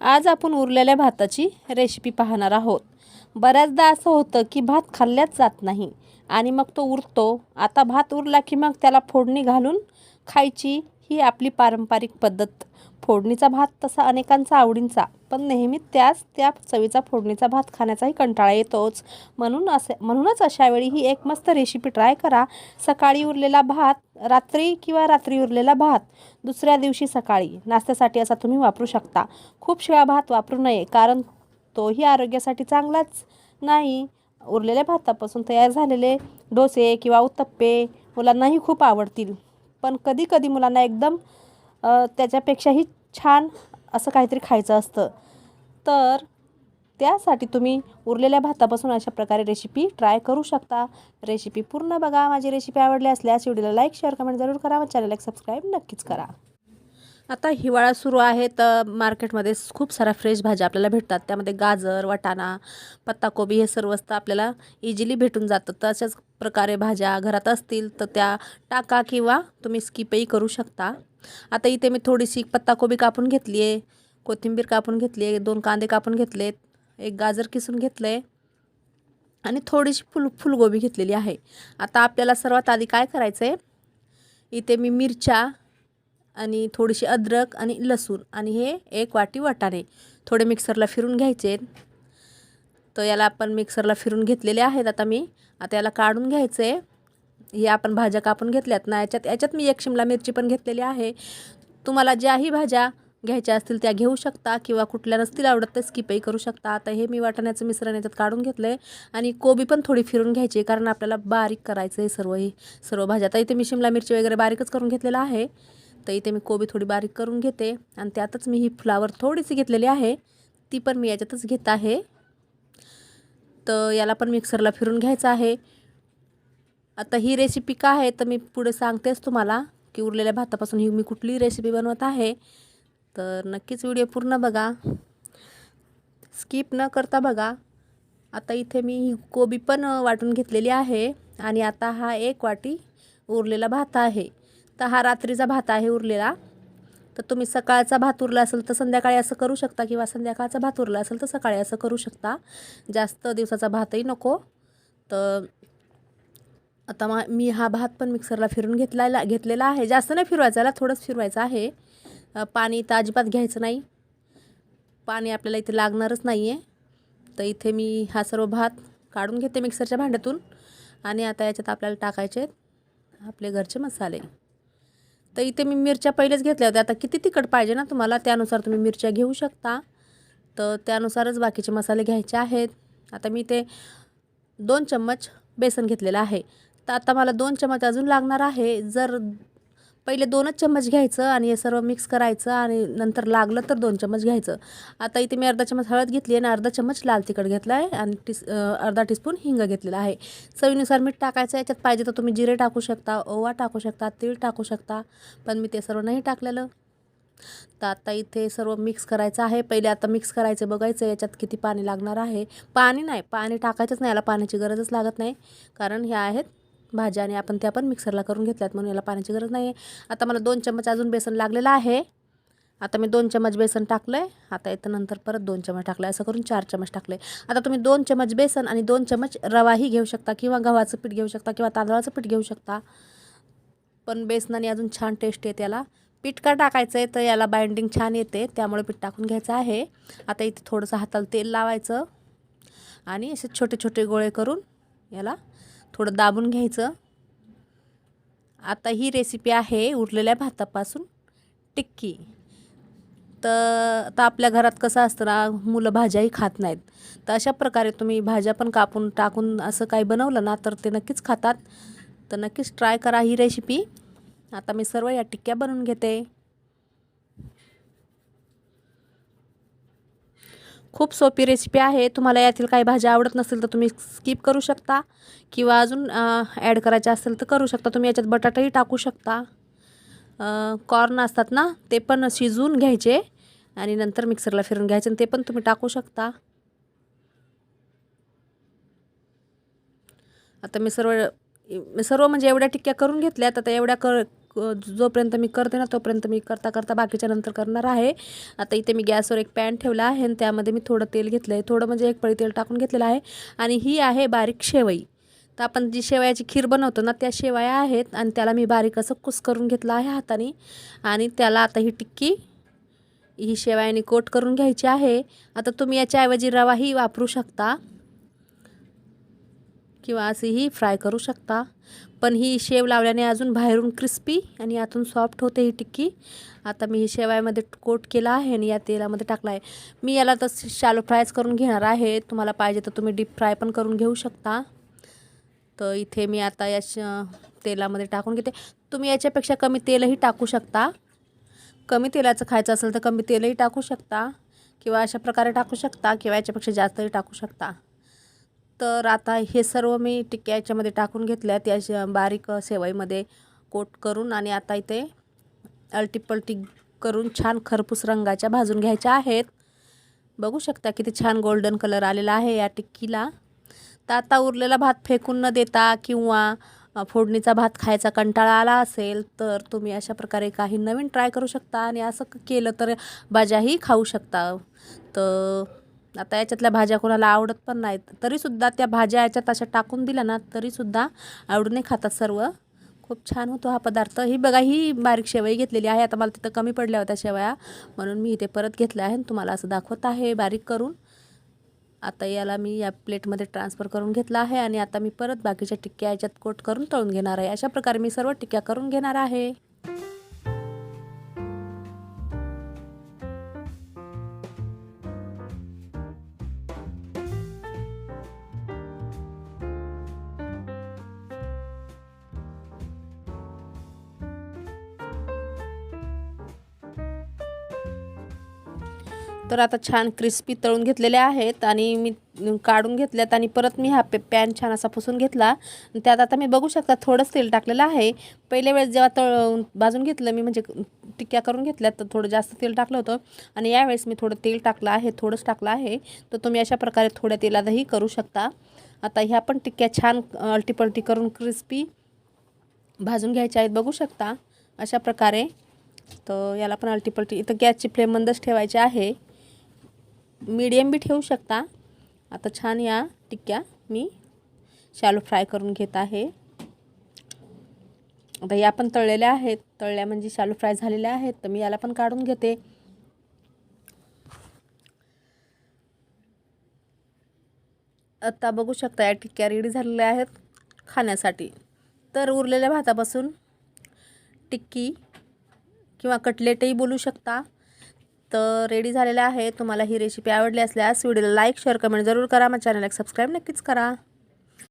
आज आपण उरलेल्या भाताची रेसिपी पाहणार आहोत. बऱ्याचदा असं होतं की भात खाल्ल्याच जात नाही आणि मग तो उरतो. आता भात उरला की मग त्याला फोडणी घालून खायची ही आपली पारंपरिक पद्धत. फोडणीचा भात तसा अनेकांचा आवडींचा पण नेहमी त्याच त्या चवीचा फोडणीचा भात खाण्याचाही कंटाळा येतोच. म्हणून असे म्हणूनच अशावेळी ही एक मस्त रेसिपी ट्राय करा. सकाळी उरलेला भात रात्री किंवा रात्री उरलेला भात दुसऱ्या दिवशी सकाळी. नाश्त्यासाठी असा तुम्ही वापरू शकता. खूप शिळा भात वापरू नये कारण तोही आरोग्यासाठी चांगलाच नाही. उरलेल्या भातापासून तयार झालेले डोसे किंवा उत्तप्पे मुलांनाही खूप आवडतील. पण कधी कधी मुलांना एकदम त्याच्यापेक्षाही छान असं काहीतरी खायचं असतं. तर त्यासाठी तुम्ही उरलेल्या भातापासून अशा प्रकारे रेसिपी ट्राय करू शकता. रेसिपी पूर्ण बघा. माझी रेसिपी आवडली असल्यास व्हिडिओला लाईक शेअर कमेंट जरूर करा. व चॅनलला सबस्क्राईब नक्कीच करा. आता हिवाळा सुरू आहे तर मार्केटमध्ये खूप साऱ्या फ्रेश भाज्या आपल्याला भेटतात. त्यामध्ये गाजर वाटाणा पत्ताकोबी हे सर्व वस्तू आपल्याला इझिली भेटून जातं. तशाच प्रकारे भाज्या घरात असतील तर त्या टाका किंवा तुम्ही स्किपही करू शकता. आता इथे मी थोडीशी पत्ताकोबी कापून घेतली आहे कोथिंबीर कापून घेतली आहे दोन कांदे कापून घेतलेत एक गाजर किसून घेतलं आहे आणि थोडीशी फुल फुलगोबी घेतलेली आहे. आता आपल्याला सर्वात आधी काय करायचं आहे इथे मी मिरच्या आणि थोडीशी अद्रक आणि लसूण. आणि हे एक वाटी वाटाणे. थोडे मिक्सरला फिरून घ्यायचे. तर याला आपण मिक्सरला फिरून घेतलेले आहेत आता मी. आता याला काढून घ्यायचं. आहे हे आपण भाज्या कापून घेतल्यात ना याच्यात याच्यात मी एक शिमला मिरची पण घेतलेली आहे. तुम्हाला ज्याही भाज्या घ्यायच्या असतील त्या घेऊ शकता किंवा कुठल्या नसतील आवडत तर स्किपही करू शकता. आता हे मी वाटाण्याचं मिश्रण याच्यात काढून घेतलं आहे आणि कोबी पण थोडी फिरून घ्यायची आहे कारण आपल्याला बारीक करायचं आहे सर्व हे सर्व भाज्या. तर इथे मी शिमला मिरची वगैरे बारीकच करून घेतलेलं आहे. तर इथे मी कोबी थोडी बारीक करून घेते. आणि त्यातच मी ही फ्लावर थोडीशी घेतलेली आहे. ती पण मी याच्यातच घेत आहे. तर याला पण मिक्सरला फिरून घ्यायचं आहे. आता ही रेसिपी का आहे तर मी पुढे सांगतेच तुम्हाला की उरलेल्या भातापासून ही मी कुठली रेसिपी बनवत आहे. तर नक्कीच व्हिडिओ पूर्ण बघा. स्किप न करता बघा. आता इथे मी ही कोबी पण वाटून घेतलेली आहे. आणि आता हा एक वाटी उरलेला भात आहे. तर हा रात्रीचा भात आहे उरलेला. तर तुम्ही सकाळचा भात उरला असेल तर संध्याकाळी असं करू शकता किंवा संध्याकाळचा भात उरला असेल तर सकाळी असं करू शकता. जास्त दिवसाचा भातही नको. तर आता मा मी हा भात पण मिक्सरला फिरून घेतलेला घेतलेला आहे. जास्त नाही फिरवायचा याला थोडंच फिरवायचं आहे. पाणी तर अजिबात घ्यायचं नाही. पाणी आपल्याला इथे लागणारच नाही आहे तर इथे मी हा सर्व भात काढून घेते मिक्सरच्या भांड्यातून. आणि आता याच्यात आपल्याला टाकायचे आहेत आपले घरचे मसाले. तर इथे मी मिरच्या पहिलेच घेतल्या होत्या. आता किती तिखट पाहिजे ना तुम्हाला? त्यानुसार तुम्ही मिरच्या घेऊ शकता. तर त्यानुसारच बाकीचे मसाले घ्यायचे आहेत. आता मी ते दोन चम्मच बेसन घेतलेलं आहे. तर आता मला दोन चम्मच अजून लागणार आहे. जर पहिले दोनच चम्मच घ्यायचं आणि हे सर्व मिक्स करायचं आणि नंतर लागलं तर दोन चम्मच घ्यायचं. आता इथे मी अर्धा चम्मच हळद घेतली आहे आणि अर्धा चम्मच लाल तिखट घेतला आहे आणि टीस अर्धा टीस्पून हिंग घेतलेला आहे. चवीनुसार मीठ टाकायचं याच्यात पाहिजे तर तुम्ही जिरे टाकू शकता ओवा टाकू शकता तीळ टाकू शकता पण मी ते सर्व नाही टाकलेलं. तर आता इथे सर्व मिक्स करायचं आहे. पहिले आता मिक्स करायचं बघायचं याच्यात किती पाणी लागणार आहे. पाणी नाही पाणी टाकायचंच नाही याला पाण्याची गरजच लागत नाही. कारण ह्या आहेत भाज्या आणि आपण त्या पण मिक्सरला करून घेतल्यात म्हणून याला पाण्याची गरज नाही आहे आता मला दोन चम्मच अजून बेसन लागलेलं आहे. आता मी दोन चम्मच बेसन टाकलं आहे आता इथं नंतर परत दोन चम्मच टाकलं आहे असं करून चार चम्मच टाकले आता तुम्ही दोन चम्मच बेसन आणि दोन चम्मच रवाही घेऊ शकता किंवा गव्हाचं पीठ घेऊ शकता किंवा तांदळाचं पीठ घेऊ शकता. पण बेसनाने अजून छान टेस्ट येते याला. पीठ का टाकायचं आहे तर याला बाइंडिंग छान येते. त्यामुळे पीठ टाकून घ्यायचं आहे. आता इथे थोडंसं हाताला तेल लावायचं. आणि असे छोटे छोटे गोळे करून याला थोडं दाबून घ्यायचं. आता ही रेसिपी आहे उरलेल्या भातापासून टिक्की. तर आता आपल्या घरात कसं असतं ना मुलं भाज्याही खात नाहीत. तर अशा प्रकारे तुम्ही भाज्या पण कापून टाकून असं काही बनवलं ना तर ते नक्कीच खातात. तर नक्कीच ट्राय करा ही रेसिपी आता मी सर्व या टिक्क्या बनवून घेते. खूप सोपी रेसिपी आहे. तुम्हाला यातील काही भाज्या आवडत नसेल तर तुम्ही स्किप करू शकता. किंवा अजून ॲड करायच्या असेल तर करू शकता. तुम्ही याच्यात बटाटाही टाकू शकता. कॉर्न असतात ना ते पण शिजवून घ्यायचे. आणि नंतर मिक्सरला फिरून घ्यायचे आणि ते पण तुम्ही टाकू शकता. आता मी सर्व मी सर्व म्हणजे एवढ्या टिक्क्या करून घेतल्या आता एवढ्या कर जोपर्यंत मी करते ना तोपर्यंत मी करता करता बाकीच्या नंतर करणार आहे. आता इथे मी गॅसवर एक पॅन ठेवला आहे आणि त्यामध्ये मी थोडं तेल घेतलं आहे थोडं म्हणजे एक पळी तेल टाकून घेतलेलं आहे. आणि ही आहे बारीक शेवई. तर आपण जी शेवयाची खीर बनवतो ना त्या शेवया आहेत आणि त्याला मी बारीक असं कुस करून घेतलं आहे हाताने. आणि त्याला आता ही टिक्की ही शेवयाने कोट करून घ्यायची आहे. आता तुम्ही याच्याऐवजी रवाही वापरू शकता. किंवा असंही फ्राय करू शकता. पण ही शेव लावल्याने अजून बाहेरून क्रिस्पी आणि आतून सॉफ्ट होते ही टिक्की. आता मी ही शेवायमध्ये कोट केला आहे आणि या तेलामध्ये टाकला आहे. मी याला तर शालो फ्रायच करून घेणार आहे. तुम्हाला पाहिजे तर तुम्ही डीप फ्राय पण करून घेऊ शकता. तर इथे मी आता या श तेलामध्ये टाकून घेते. तुम्ही याच्यापेक्षा कमी तेलही टाकू शकता. कमी तेलाचं खायचं असेल तर कमी तेलही टाकू शकता किंवा अशा प्रकारे टाकू शकता किंवा याच्यापेक्षा जास्तही टाकू शकता. तर आता हे सर्व मी टिक्क्या याच्यामध्ये टाकून घेतल्या त्या बारीक सेवाईमध्ये कोट करून आणि आता इथे अलटीपलटी करून छान खरपूस रंगाच्या भाजून घ्यायच्या आहेत. बघू शकता किती छान गोल्डन कलर आलेला आहे या टिक्कीला. तर आता उरलेला भात फेकून न देता किंवा फोडणीचा भात खायचा कंटाळा आला असेल तर तुम्ही अशा प्रकारे काही नवीन ट्राय करू शकता आणि असं केलं तर भाज्याही खाऊ शकता. तर आता याच्यातल्या भाज्या कोणाला आवडत पण नाहीत. तरीसुद्धा त्या भाज्या याच्यात अशा टाकून दिल्या ना तरीसुद्धा आवडीने खातात सर्व. खूप छान होतो हा पदार्थ. ही बघा ही बारीक शेवई घेतलेली आहे. आता मला तिथं कमी पडल्या होत्या शेवया. म्हणून मी इथे परत घेतल्या आहे आणि तुम्हाला असं दाखवत आहे बारीक करून. आता याला मी या प्लेटमध्ये ट्रान्सफर करून घेतला आहे आणि आता मी परत बाकीच्या टिक्क्या याच्यात कोट करून तळून घेणार आहे. अशा प्रकारे मी सर्व टिक्क्या करून घेणार आहे. तर आता छान क्रिस्पी तळून घेतलेले आहेत आणि मी काढून घेतल्यात आणि परत मी हा पे पॅन छान असा पुसून घेतला. त्यात आता मी बघू शकता थोडंच तेल टाकलेलं आहे. पहिल्या वेळेस जेव्हा तळ भाजून घेतलं मी म्हणजे टिक्क्या करून घेतल्यात तर थोडं जास्त तेल टाकलं होतं. आणि यावेळेस मी थोडं तेल टाकलं आहे थोडंच टाकलं आहे. तर तुम्ही अशा प्रकारे थोड्या तेलातही करू शकता. आता ह्या पण टिक्क्या छान अल्टीपल्टी करून क्रिस्पी भाजून घ्यायच्या आहेत बघू शकता. अशा प्रकारे. तर याला पण अल्टीपल्टी इथं गॅसची फ्लेम मंदच ठेवायची आहे. मीडियम बी ठेवू शकता. आता छान या टिक्क्या मी शालो फ्राय करून घेत आहे. आता या पण तळलेल्या आहेत. तळल्या म्हणजे शालो फ्राय झालेल्या आहेत. तर मी याला पण काढून घेते. आता बघू शकता या टिक्क्या रेडी झालेल्या आहेत खाण्यासाठी. तर उरलेल्या भातापासून टिक्की किंवा कटलेटही बोलू शकता. तर रेडी झालेलं आहे तुम्हाला ही रेसिपी आवडली असल्यास व्हिडिओला लाईक शेअर कमेंट जरूर करा. मग चॅनलला सबस्क्राईब नक्कीच करा.